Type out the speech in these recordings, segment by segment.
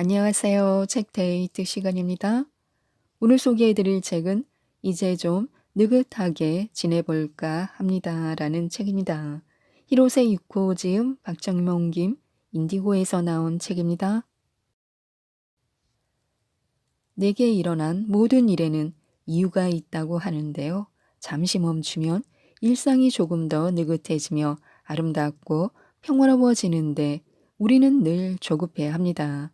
안녕하세요. 책 데이트 시간입니다. 오늘 소개해드릴 책은 이제 좀 느긋하게 지내볼까 합니다. 라는 책입니다. 히로세 유코 지음 박정명 김 인디고에서 나온 책입니다. 내게 일어난 모든 일에는 이유가 있다고 하는데요. 잠시 멈추면 일상이 조금 더 느긋해지며 아름답고 평화로워지는데 우리는 늘 조급해 합니다.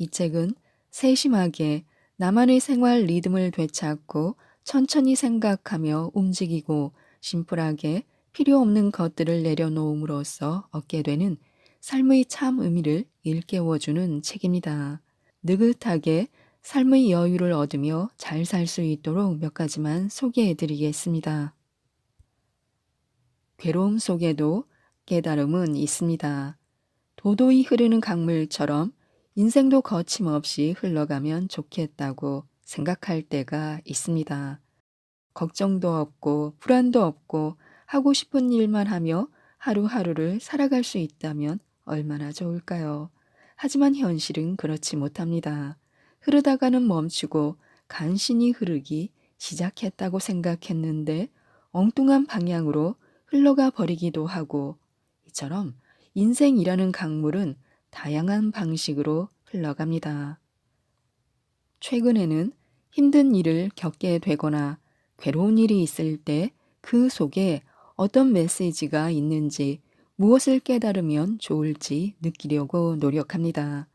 이 책은 세심하게 나만의 생활 리듬을 되찾고 천천히 생각하며 움직이고 심플하게 필요 없는 것들을 내려놓음으로써 얻게 되는 삶의 참 의미를 일깨워주는 책입니다. 느긋하게 삶의 여유를 얻으며 잘 살 수 있도록 몇 가지만 소개해 드리겠습니다. 괴로움 속에도 깨달음은 있습니다. 도도히 흐르는 강물처럼 인생도 거침없이 흘러가면 좋겠다고 생각할 때가 있습니다. 걱정도 없고 불안도 없고 하고 싶은 일만 하며 하루하루를 살아갈 수 있다면 얼마나 좋을까요? 하지만 현실은 그렇지 못합니다. 흐르다가는 멈추고 간신히 흐르기 시작했다고 생각했는데 엉뚱한 방향으로 흘러가 버리기도 하고 이처럼 인생이라는 강물은 다양한 방식으로 흘러갑니다. 최근에는 힘든 일을 겪게 되거나 괴로운 일이 있을 때 그 속에 어떤 메시지가 있는지 무엇을 깨달으면 좋을지 느끼려고 노력합니다.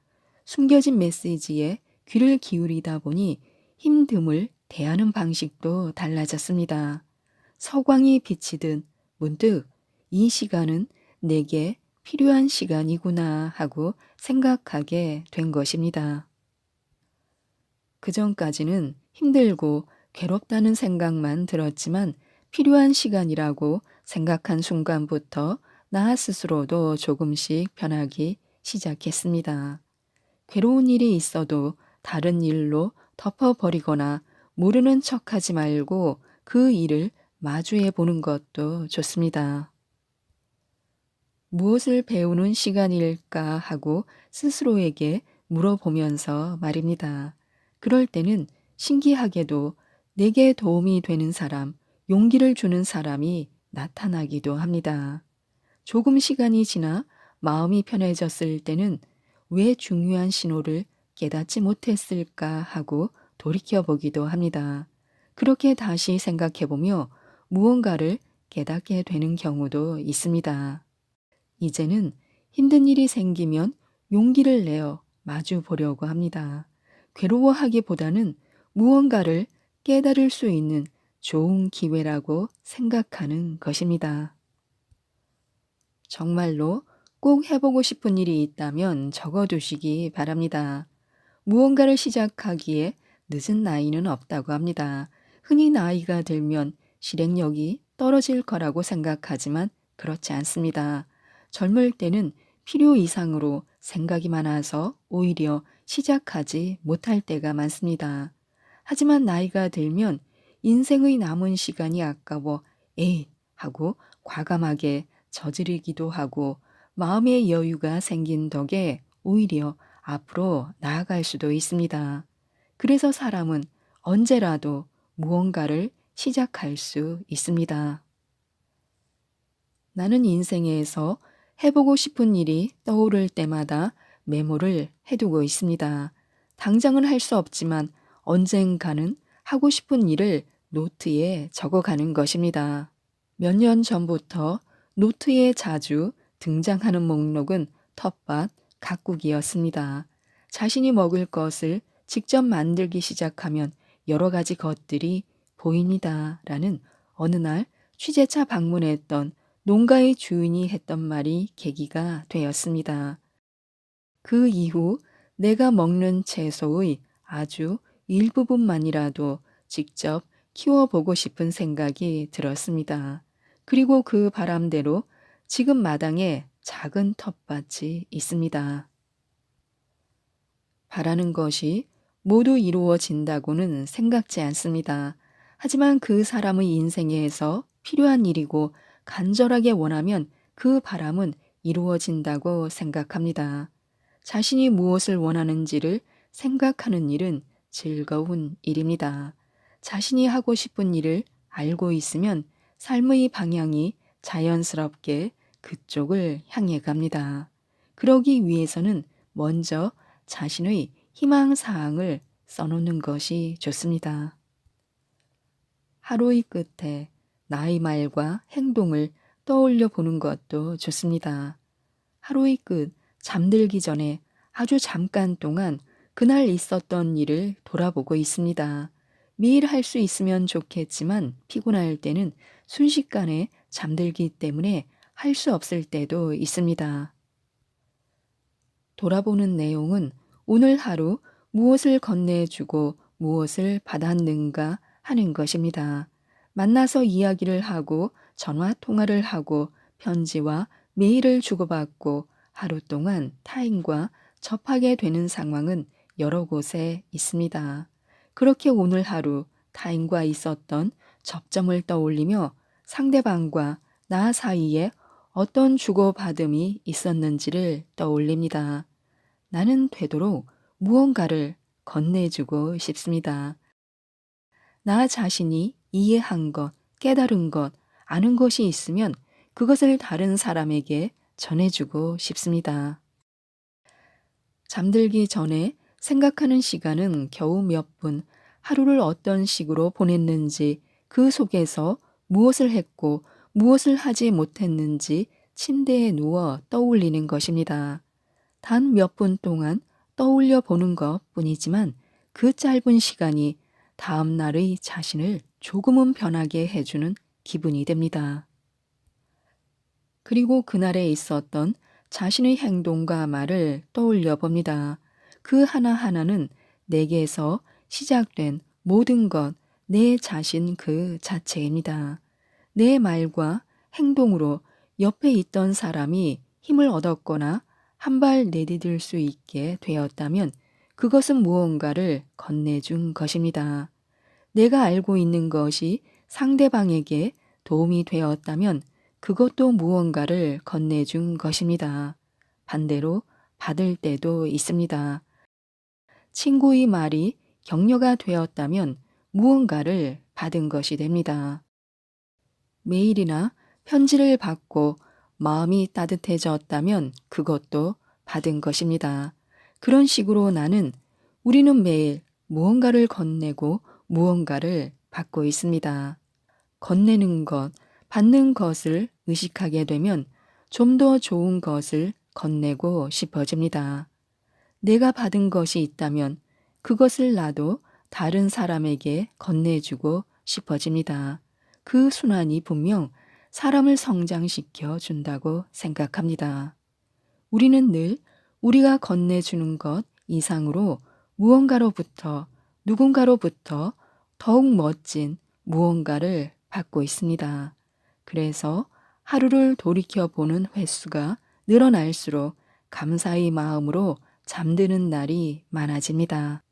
숨겨진 메시지에 귀를 기울이다 보니 힘듦을 대하는 방식도 달라졌습니다. 서광이 비치듯 문득 이 시간은 내게 필요한 시간이구나 하고 생각하게 된 것입니다. 그 전까지는 힘들고 괴롭다는 생각만 들었지만 필요한 시간이라고 생각한 순간부터 나 스스로도 조금씩 변하기 시작했습니다. 괴로운 일이 있어도 다른 일로 덮어버리거나 모르는 척하지 말고 그 일을 마주해 보는 것도 좋습니다. 무엇을 배우는 시간일까 하고 스스로에게 물어보면서 말입니다. 그럴 때는 신기하게도 내게 도움이 되는 사람, 용기를 주는 사람이 나타나기도 합니다. 조금 시간이 지나 마음이 편해졌을 때는 왜 중요한 신호를 깨닫지 못했을까 하고 돌이켜보기도 합니다. 그렇게 다시 생각해보며 무언가를 깨닫게 되는 경우도 있습니다. 이제는 힘든 일이 생기면 용기를 내어 마주 보려고 합니다. 괴로워하기보다는 무언가를 깨달을 수 있는 좋은 기회라고 생각하는 것입니다. 정말로 꼭 해보고 싶은 일이 있다면 적어두시기 바랍니다. 무언가를 시작하기에 늦은 나이는 없다고 합니다. 흔히 나이가 들면 실행력이 떨어질 거라고 생각하지만 그렇지 않습니다. 젊을 때는 필요 이상으로 생각이 많아서 오히려 시작하지 못할 때가 많습니다. 하지만 나이가 들면 인생의 남은 시간이 아까워 에잇 하고 과감하게 저지르기도 하고 마음의 여유가 생긴 덕에 오히려 앞으로 나아갈 수도 있습니다. 그래서 사람은 언제라도 무언가를 시작할 수 있습니다. 나는 인생에서 해보고 싶은 일이 떠오를 때마다 메모를 해두고 있습니다. 당장은 할 수 없지만 언젠가는 하고 싶은 일을 노트에 적어가는 것입니다. 몇 년 전부터 노트에 자주 등장하는 목록은 텃밭, 가꾸기였습니다. 자신이 먹을 것을 직접 만들기 시작하면 여러 가지 것들이 보입니다. 라는 어느 날 취재차 방문했던 농가의 주인이 했던 말이 계기가 되었습니다. 그 이후 내가 먹는 채소의 아주 일부분만이라도 직접 키워보고 싶은 생각이 들었습니다. 그리고 그 바람대로 지금 마당에 작은 텃밭이 있습니다. 바라는 것이 모두 이루어진다고는 생각지 않습니다. 하지만 그 사람의 인생에서 필요한 일이고 간절하게 원하면 그 바람은 이루어진다고 생각합니다. 자신이 무엇을 원하는지를 생각하는 일은 즐거운 일입니다. 자신이 하고 싶은 일을 알고 있으면 삶의 방향이 자연스럽게 그쪽을 향해 갑니다. 그러기 위해서는 먼저 자신의 희망사항을 써놓는 것이 좋습니다. 하루의 끝에 나의 말과 행동을 떠올려 보는 것도 좋습니다. 하루의 끝, 잠들기 전에 아주 잠깐 동안 그날 있었던 일을 돌아보고 있습니다. 매일 할 수 있으면 좋겠지만 피곤할 때는 순식간에 잠들기 때문에 할 수 없을 때도 있습니다. 돌아보는 내용은 오늘 하루 무엇을 건네주고 무엇을 받았는가 하는 것입니다. 만나서 이야기를 하고 전화 통화를 하고 편지와 메일을 주고받고 하루 동안 타인과 접하게 되는 상황은 여러 곳에 있습니다. 그렇게 오늘 하루 타인과 있었던 접점을 떠올리며 상대방과 나 사이에 어떤 주고받음이 있었는지를 떠올립니다. 나는 되도록 무언가를 건네주고 싶습니다. 나 자신이 이해한 것, 깨달은 것, 아는 것이 있으면 그것을 다른 사람에게 전해주고 싶습니다. 잠들기 전에 생각하는 시간은 겨우 몇 분, 하루를 어떤 식으로 보냈는지, 그 속에서 무엇을 했고 무엇을 하지 못했는지 침대에 누워 떠올리는 것입니다. 단 몇 분 동안 떠올려 보는 것 뿐이지만 그 짧은 시간이 다음 날의 자신을 조금은 변하게 해주는 기분이 됩니다. 그리고 그날에 있었던 자신의 행동과 말을 떠올려 봅니다. 그 하나하나는 내게서 시작된 모든 것, 내 자신 그 자체입니다. 내 말과 행동으로 옆에 있던 사람이 힘을 얻었거나 한 발 내디딜 수 있게 되었다면 그것은 무언가를 건네준 것입니다. 내가 알고 있는 것이 상대방에게 도움이 되었다면 그것도 무언가를 건네준 것입니다. 반대로 받을 때도 있습니다. 친구의 말이 격려가 되었다면 무언가를 받은 것이 됩니다. 메일이나 편지를 받고 마음이 따뜻해졌다면 그것도 받은 것입니다. 그런 식으로 나는 우리는 매일 무언가를 건네고 무언가를 받고 있습니다. 건네는 것, 받는 것을 의식하게 되면 좀 더 좋은 것을 건네고 싶어집니다. 내가 받은 것이 있다면 그것을 나도 다른 사람에게 건네주고 싶어집니다. 그 순환이 분명 사람을 성장시켜 준다고 생각합니다. 우리는 늘 우리가 건네주는 것 이상으로 무언가로부터 누군가로부터 더욱 멋진 무언가를 받고 있습니다. 그래서 하루를 돌이켜 보는 횟수가 늘어날수록 감사의 마음으로 잠드는 날이 많아집니다.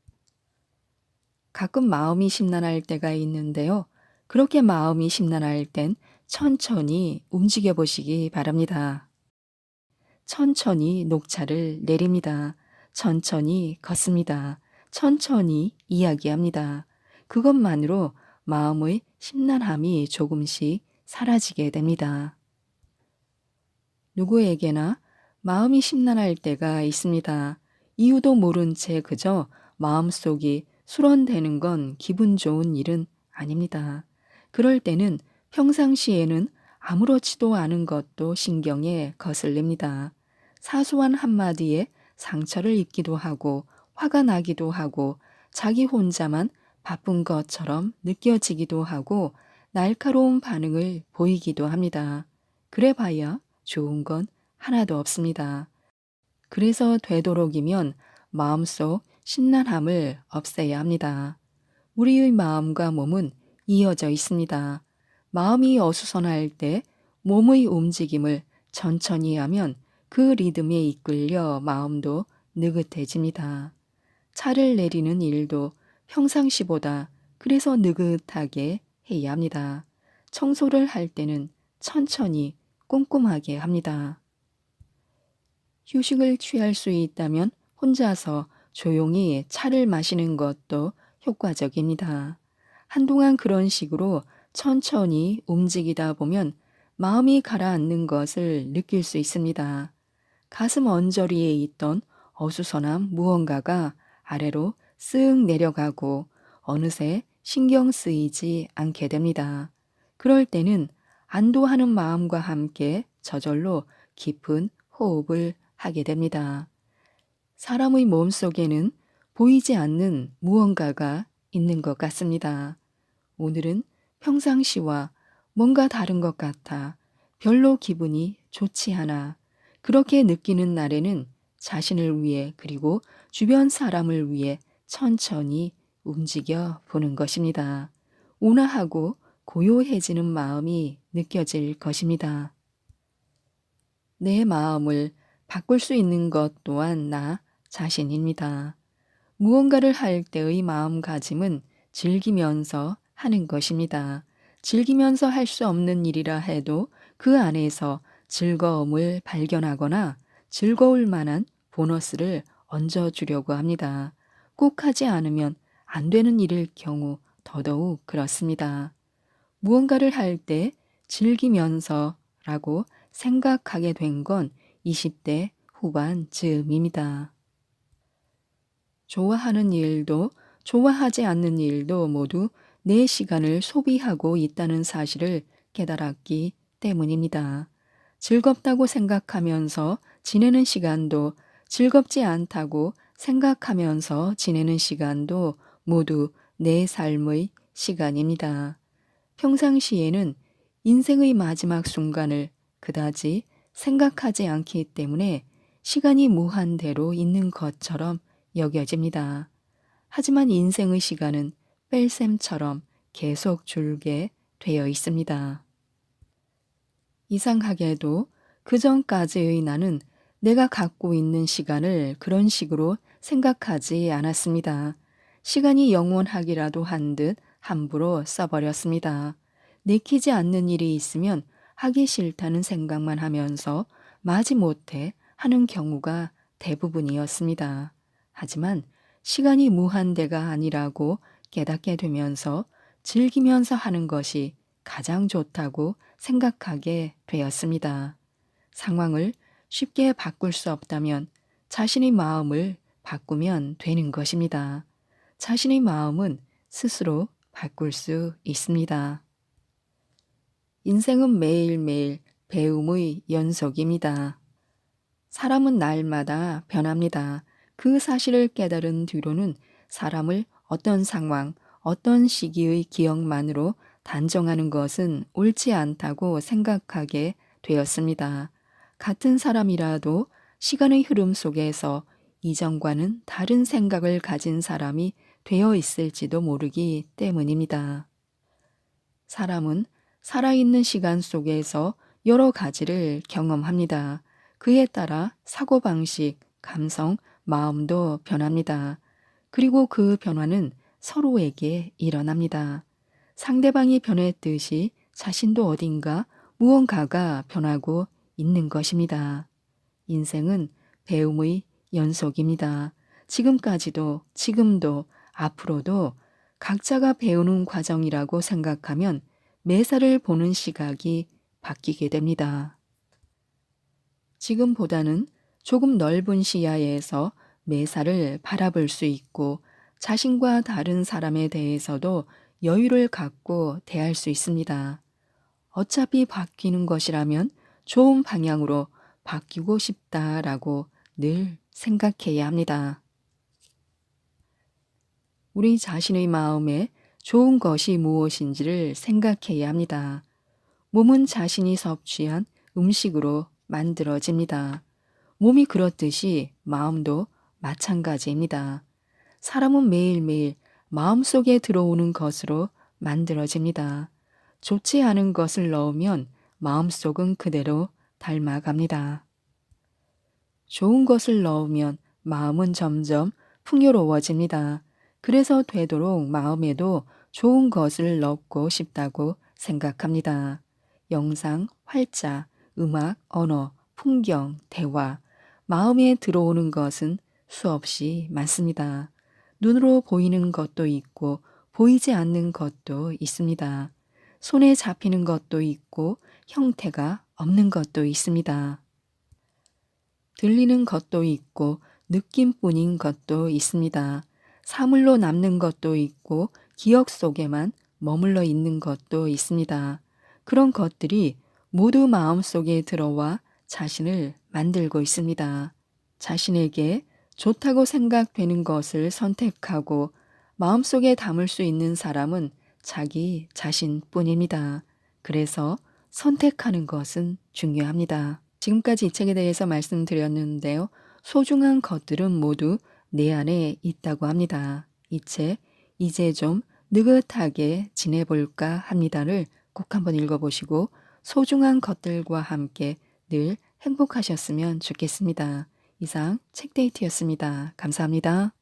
가끔 마음이 심란할 때가 있는데요. 그렇게 마음이 심란할 땐 천천히 움직여 보시기 바랍니다. 천천히 녹차를 내립니다. 천천히 걷습니다. 천천히 이야기합니다. 그것만으로 마음의 심란함이 조금씩 사라지게 됩니다. 누구에게나 마음이 심란할 때가 있습니다. 이유도 모른 채 그저 마음속이 수런되는 건 기분 좋은 일은 아닙니다. 그럴 때는 평상시에는 아무렇지도 않은 것도 신경에 거슬립니다. 사소한 한마디에 상처를 입기도 하고 화가 나기도 하고 자기 혼자만 바쁜 것처럼 느껴지기도 하고 날카로운 반응을 보이기도 합니다. 그래 봐야 좋은 건 하나도 없습니다. 그래서 되도록이면 마음속 신난함을 없애야 합니다. 우리의 마음과 몸은 이어져 있습니다. 마음이 어수선할 때 몸의 움직임을 천천히 하면 그 리듬에 이끌려 마음도 느긋해집니다. 차를 내리는 일도 평상시보다 그래서 느긋하게 해야 합니다. 청소를 할 때는 천천히 꼼꼼하게 합니다. 휴식을 취할 수 있다면 혼자서 조용히 차를 마시는 것도 효과적입니다. 한동안 그런 식으로 천천히 움직이다 보면 마음이 가라앉는 것을 느낄 수 있습니다. 가슴 언저리에 있던 어수선한 무언가가 아래로 쓱 내려가고 어느새 신경 쓰이지 않게 됩니다. 그럴 때는 안도하는 마음과 함께 저절로 깊은 호흡을 하게 됩니다. 사람의 몸 속에는 보이지 않는 무언가가 있는 것 같습니다. 오늘은 평상시와 뭔가 다른 것 같아 별로 기분이 좋지 않아 그렇게 느끼는 날에는 자신을 위해 그리고 주변 사람을 위해 천천히 움직여 보는 것입니다. 온화하고 고요해지는 마음이 느껴질 것입니다. 내 마음을 바꿀 수 있는 것 또한 나 자신입니다. 무언가를 할 때의 마음가짐은 즐기면서 하는 것입니다. 즐기면서 할 수 없는 일이라 해도 그 안에서 즐거움을 발견하거나 즐거울 만한 보너스를 얹어주려고 합니다. 꼭 하지 않으면 안 되는 일일 경우 더더욱 그렇습니다. 무언가를 할 때 즐기면서 라고 생각하게 된 건 20대 후반 즈음입니다. 좋아하는 일도 좋아하지 않는 일도 모두 내 시간을 소비하고 있다는 사실을 깨달았기 때문입니다. 즐겁다고 생각하면서 지내는 시간도 즐겁지 않다고 생각하면서 지내는 시간도 모두 내 삶의 시간입니다. 평상시에는 인생의 마지막 순간을 그다지 생각하지 않기 때문에 시간이 무한대로 있는 것처럼 여겨집니다. 하지만 인생의 시간은 뺄셈처럼 계속 줄게 되어 있습니다. 이상하게도 그 전까지의 나는 내가 갖고 있는 시간을 그런 식으로 생각하지 않았습니다. 시간이 영원하기라도 한 듯 함부로 써버렸습니다. 내키지 않는 일이 있으면 하기 싫다는 생각만 하면서 마지 못해 하는 경우가 대부분이었습니다. 하지만 시간이 무한대가 아니라고 깨닫게 되면서 즐기면서 하는 것이 가장 좋다고 생각하게 되었습니다. 상황을 쉽게 바꿀 수 없다면 자신의 마음을 바꾸면 되는 것입니다. 자신의 마음은 스스로 바꿀 수 있습니다. 인생은 매일매일 배움의 연속입니다. 사람은 날마다 변합니다. 그 사실을 깨달은 뒤로는 사람을 어떤 상황, 어떤 시기의 기억만으로 단정하는 것은 옳지 않다고 생각하게 되었습니다. 같은 사람이라도 시간의 흐름 속에서 이전과는 다른 생각을 가진 사람이 되어 있을지도 모르기 때문입니다. 사람은 살아있는 시간 속에서 여러 가지를 경험합니다. 그에 따라 사고방식, 감성, 마음도 변합니다. 그리고 그 변화는 서로에게 일어납니다. 상대방이 변했듯이 자신도 어딘가 무언가가 변하고 있는 것입니다. 인생은 배움의 연속입니다. 지금까지도, 지금도, 앞으로도 각자가 배우는 과정이라고 생각하면 매사를 보는 시각이 바뀌게 됩니다. 지금보다는 조금 넓은 시야에서 매사를 바라볼 수 있고 자신과 다른 사람에 대해서도 여유를 갖고 대할 수 있습니다. 어차피 바뀌는 것이라면 좋은 방향으로 바뀌고 싶다라고 늘 생각해야 합니다. 우리 자신의 마음에 좋은 것이 무엇인지를 생각해야 합니다. 몸은 자신이 섭취한 음식으로 만들어집니다. 몸이 그렇듯이 마음도 마찬가지입니다. 사람은 매일매일 마음속에 들어오는 것으로 만들어집니다. 좋지 않은 것을 넣으면 마음속은 그대로 닮아갑니다. 좋은 것을 넣으면 마음은 점점 풍요로워집니다. 그래서 되도록 마음에도 좋은 것을 넣고 싶다고 생각합니다. 영상, 활자, 음악, 언어, 풍경, 대화. 마음에 들어오는 것은 수없이 많습니다. 눈으로 보이는 것도 있고 보이지 않는 것도 있습니다. 손에 잡히는 것도 있고 형태가 없는 것도 있습니다. 들리는 것도 있고 느낌뿐인 것도 있습니다. 사물로 남는 것도 있고 기억 속에만 머물러 있는 것도 있습니다. 그런 것들이 모두 마음 속에 들어와 자신을 만들고 있습니다. 자신에게 좋다고 생각되는 것을 선택하고 마음속에 담을 수 있는 사람은 자기 자신뿐입니다. 그래서 선택하는 것은 중요합니다. 지금까지 이 책에 대해서 말씀드렸는데요. 소중한 것들은 모두 내 안에 있다고 합니다. 이 책, 이제 좀 느긋하게 지내볼까 합니다를 꼭 한번 읽어보시고 소중한 것들과 함께 늘 행복하셨으면 좋겠습니다. 이상 책데이트였습니다. 감사합니다.